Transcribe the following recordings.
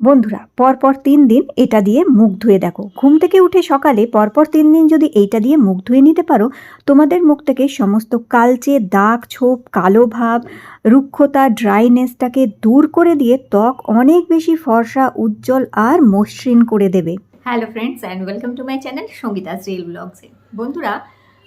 বন্ধুরা, পরপর তিন দিন এটা দিয়ে মুখ ধুয়ে দেখো। ঘুম থেকে উঠে সকালে পরপর তিন দিন যদি এইটা দিয়ে মুখ ধুয়ে নিতে পারো, তোমাদের মুখ থেকে সমস্ত কালচে, দাগ, ছোপ, কালো ভাব, রুক্ষতা, ড্রাইনেসটাকে দূর করে দিয়ে ত্বক অনেক বেশি ফর্সা, উজ্জ্বল আর মসৃণ করে দেবে। Hello friends and welcome to my channel Sangeeta real ব্লগসে বন্ধুরা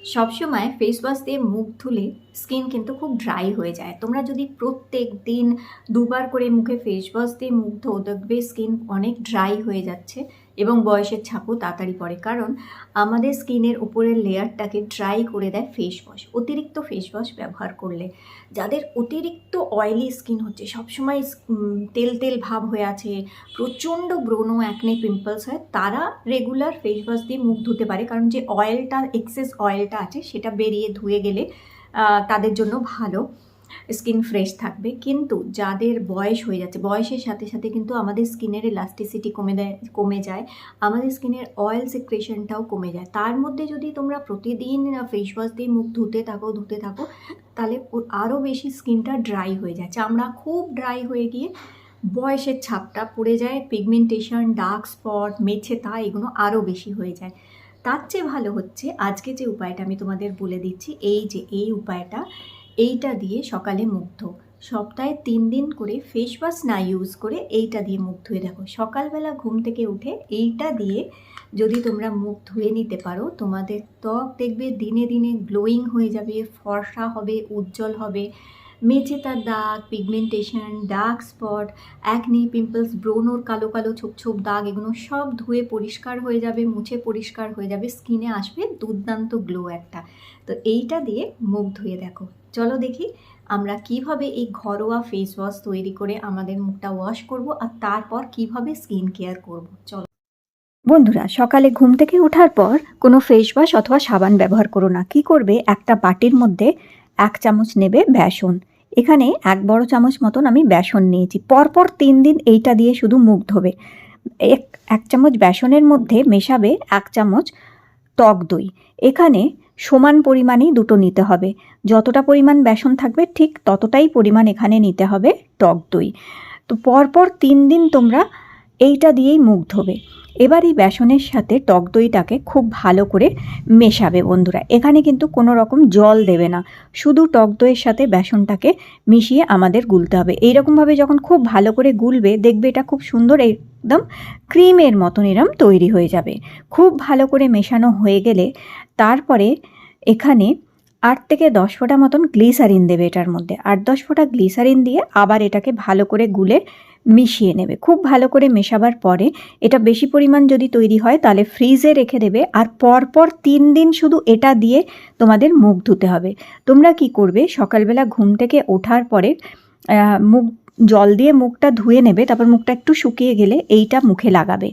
সবসময় ফেস ওয়াশ দিয়ে মুখ ধুলে স্কিন কিন্তু খুব ড্রাই হয়ে যায়। তোমরা যদি প্রত্যেক দিন দুবার করে মুখে ফেস ওয়াশ দিয়ে মুখ ধো দেখবে স্কিন অনেক ড্রাই হয়ে যাচ্ছে। এবং বয়সের ছাপও তাড়াতাড়ি পড়ে, কারণ আমাদের স্কিনের উপরের লেয়ারটাকে ড্রাই করে দেয় ফেস ওয়াশ অতিরিক্ত ফেস ওয়াশ ব্যবহার করলে। যাদের অতিরিক্ত অয়েলি স্কিন হচ্ছে, সবসময় তেল তেল ভাব হয়ে আছে, প্রচণ্ড ব্রণ অ্যাকনে পিম্পলস হয়, তারা রেগুলার ফেস ওয়াশ দিয়ে মুখ ধুতে পারে, কারণ যে অয়েলটা এক্সেস অয়েলটা আছে, সেটা বেরিয়ে ধুয়ে গেলে তাদের জন্য ভালো। স্কিন ফ্রেশ থাকবে। কিন্তু যাদের বয়স হয়ে যাচ্ছে, বয়সের সাথে সাথে কিন্তু আমাদের স্কিনের ইলাস্টিসিটি কমে দেয়, কমে যায়। আমাদের স্কিনের অয়েল সিক্রেশনটাও কমে যায়। তার মধ্যে যদি তোমরা প্রতিদিন ফেস ওয়াশ দিয়ে মুখ ধুতে থাকো ধুতে থাকো, তাহলে আরও বেশি স্কিনটা ড্রাই হয়ে যায় চামড়া খুব ড্রাই হয়ে গিয়ে বয়সের ছাপটা পড়ে যায় পিগমেন্টেশন ডার্ক স্পট মেছে তা এগুলো আরও বেশি হয়ে যায়। তার চেয়ে ভালো হচ্ছে, আজকে যে উপায়টা আমি তোমাদের বলে দিচ্ছি, এই যে, এই উপায়টা এইটা দিয়ে সকালে মুখ ধো সপ্তাহে তিন দিন করে ফেস ওয়াশ না ইউজ করে এইটা দিয়ে মুখ ধুয়ে দেখো। সকালবেলা ঘুম থেকে উঠে এইটা দিয়ে যদি তোমরা মুখ ধুয়ে নিতে পারো, তোমাদের ত্বক দেখবে দিনে দিনে গ্লোয়িং হয়ে যাবে, ফর্সা হবে, উজ্জ্বল হবে। মেচে তার দাগ pigmentation dark spot acne pimples ব্রোনোর কালো কালো, ছোপ ছোপ দাগ এগুলো সব ধুয়ে পরিষ্কার হয়ে যাবে, মুছে পরিষ্কার হয়ে যাবে স্কিনে আসবে দুর্দান্ত গ্লো একটা। তো এইটা দিয়ে মুখ ধুয়ে দেখো। চলো দেখি আমরা কীভাবে এই ঘরোয়া ফেস ওয়াশ তৈরি করে আমাদের মুখটা ওয়াশ করব আর তারপর কীভাবে স্কিন কেয়ার করব। চলো। বন্ধুরা, সকালে ঘুম থেকে ওঠার পর কোনো ফেস ওয়াশ অথবা সাবান ব্যবহার করো না। কি করবে? একটা বাটির মধ্যে এক চামচ নেবে বেসন। এখানে এক বড় চামচ মতন আমি বেসন নিয়েছি। পরপর তিন দিন এইটা দিয়ে শুধু মুখ ধোবে। এক এক চামচ বেসনের মধ্যে মেশাবে এক চামচ টক দই। এখানে সমান পরিমাণেই দুটো নিতে হবে। যতটা পরিমাণ বেসন থাকবে, ঠিক ততটাই পরিমাণ এখানে নিতে হবে টক দই। তো পরপর তিন দিন তোমরা এইটা দিয়েই মুখ ধোবে। এবার এই বেসনের সাথে টক দইটাকে খুব ভালো করে মেশাবে বন্ধুরা। এখানে কিন্তু কোনো রকম জল দেবে না। শুধু টক দইয়ের সাথে বেসনটাকে মিশিয়ে আমাদের গুলতে হবে। এইরকমভাবে যখন খুব ভালো করে গুলবে, দেখবে এটা খুব সুন্দর একদম ক্রিমের মতন এরম তৈরি হয়ে যাবে। খুব ভালো করে মেশানো হয়ে গেলে তারপরে এখানে আট থেকে দশ ফোঁটা মতন গ্লিসারিন দেবে এটার মধ্যে। আট দশ ফোঁটা গ্লিসারিন দিয়ে আবার এটাকে ভালো করে গুলে মিশিয়ে নেবে। খুব ভালো করে মেশাবার পরে এটা বেশি পরিমাণ যদি তৈরি হয় তাহলে ফ্রিজে রেখে দেবে আর পরপর তিন দিন শুধু এটা দিয়ে তোমাদের মুখ ধুতে হবে। তোমরা কি করবে? সকালবেলা ঘুম থেকে ওঠার পরে মুখ জল দিয়ে মুখটা ধুয়ে নেবে, তারপর মুখটা একটু শুকিয়ে গেলে এইটা মুখে লাগাবে।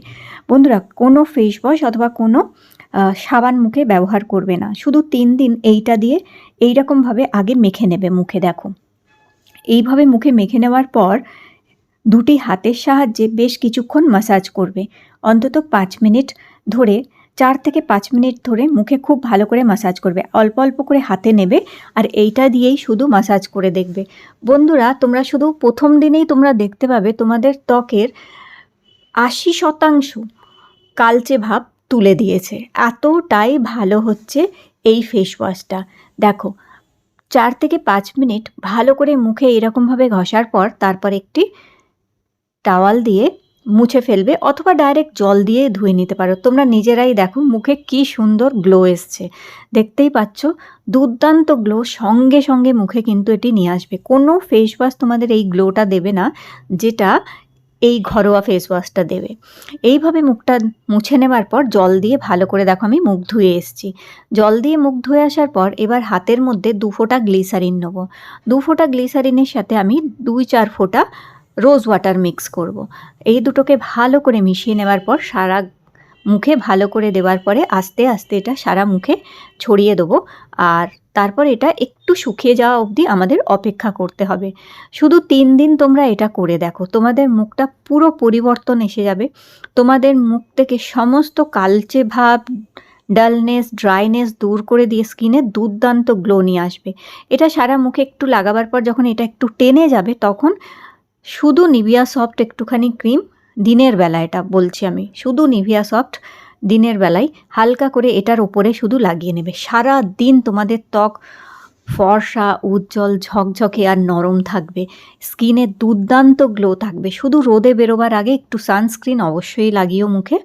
বন্ধুরা, কোনো ফেস ওয়াশ অথবা কোনো সাবান মুখে ব্যবহার করবে না। শুধু তিন দিন এইটা দিয়ে এইরকমভাবে আগে মেখে নেবে মুখে, দেখো। এইভাবে মুখে মেখে নেওয়ার পর দুটি হাতের সাহায্যে বেশ কিছুক্ষণ মাসাজ করবে। অন্তত পাঁচ মিনিট ধরে চার থেকে পাঁচ মিনিট ধরে মুখে খুব ভালো করে মাসাজ করবে। অল্প অল্প করে হাতে নেবে আর এইটা দিয়েই শুধু মাসাজ করে দেখবে। বন্ধুরা, তোমরা শুধু প্রথম দিনেই তোমরা দেখতে পাবে তোমাদের ত্বকের আশি শতাংশ কালচে ভাব তুলে দিয়েছে। এতটাই ভালো হচ্ছে এই ফেস ওয়াশটা দেখো, চার থেকে পাঁচ মিনিট ভালো করে মুখে এরকমভাবে ঘষার পর তারপর একটি টাওয়াল দিয়ে মুছে ফেলবে অথবা ডাইরেক্ট জল দিয়ে ধুয়ে নিতে পারো। তোমরা নিজেরাই দেখো মুখে কি সুন্দর গ্লো এসছে। দেখতেই পাচ্ছ, দুর্দান্ত গ্লো সঙ্গে সঙ্গে মুখে কিন্তু এটি নিয়ে আসবে। কোনো ফেস ওয়াশ তোমাদের এই গ্লোটা দেবে না, যেটা এই ঘরোয়া ফেস ওয়াশটা দেবে। এইভাবে মুখটা মুছে নেবার পর জল দিয়ে ভালো করে দেখো আমি মুখ ধুয়ে এসেছি। জল দিয়ে মুখ ধুয়ে আসার পর এবার হাতের মধ্যে দু ফোঁটা গ্লিসারিন নেব। দু ফোঁটা গ্লিসারিনের সাথে আমি দুই চার ফোঁটা রোজ ওয়াটার মিক্স করব। এই দুটোকে ভালো করে মিশিয়ে নেওয়ার পর সারা মুখে ভালো করে দেওয়ার পরে আস্তে আস্তে এটা সারা মুখে ছড়িয়ে দেবো। আর তারপর এটা একটু শুকিয়ে যাওয়া অবধি আমাদের অপেক্ষা করতে হবে। শুধু তিন দিন তোমরা এটা করে দেখো। তোমাদের মুখটা পুরো পরিবর্তন এসে যাবে। তোমাদের মুখ থেকে সমস্ত কালচে ভাব, ডালনেস, ড্রাইনেস দূর করে দিয়ে স্কিনে দুর্দান্ত গ্লো নিয়ে আসবে। এটা সারা মুখে একটু লাগাবার পর যখন এটা একটু টেনে যাবে তখন শুধু নিভিয়া সফট একটুখানি ক্রিম দিনের বেলা এটা বলছি আমি। শুধু নিভিয়া সফট দিনের বেলায়, হালকা করে এটার ওপরে শুধু লাগিয়ে নেবে। সারা দিন তোমাদের ত্বক ফর্সা, উজ্জ্বল, ঝকঝকে আর নরম থাকবে। স্কিনে দুর্দান্ত গ্লো থাকবে। শুধু রোদে বেরোবার আগে একটু সানস্ক্রিন অবশ্যই লাগিও মুখে।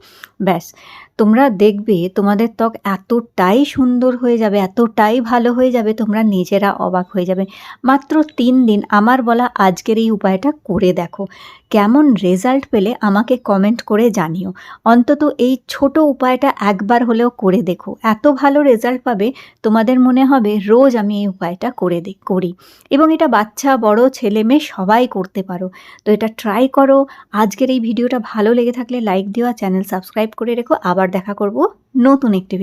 ব্যাস। তোমরা দেখবে তোমাদের ত্বক এতটাই সুন্দর হয়ে যাবে, এতটাই ভালো হয়ে যাবে, তোমরা নিজেরা অবাক হয়ে যাবে। মাত্র তিন দিন, আমার বলা আজকের এই উপায়টা করে দেখো। কেমন রেজাল্ট পেলে আমাকে কমেন্ট করে জানিও। অন্তত এই ছোট উপায়টা একবার হলেও করে দেখো। এত ভালো রেজাল্ট পাবে, তোমাদের মনে হবে রোজ আমি এই উপায়টা করে দে, করি। এবং এটা বাচ্চা, বড়, ছেলে, মেয়ে সবাই করতে পারো। তো এটা ট্রাই করো। আজকের এই ভিডিওটা ভালো লেগে থাকলে লাইক দিও আর চ্যানেল সাবস্ক্রাইব করে রেখো। আবার দেখা করব নতুন একটি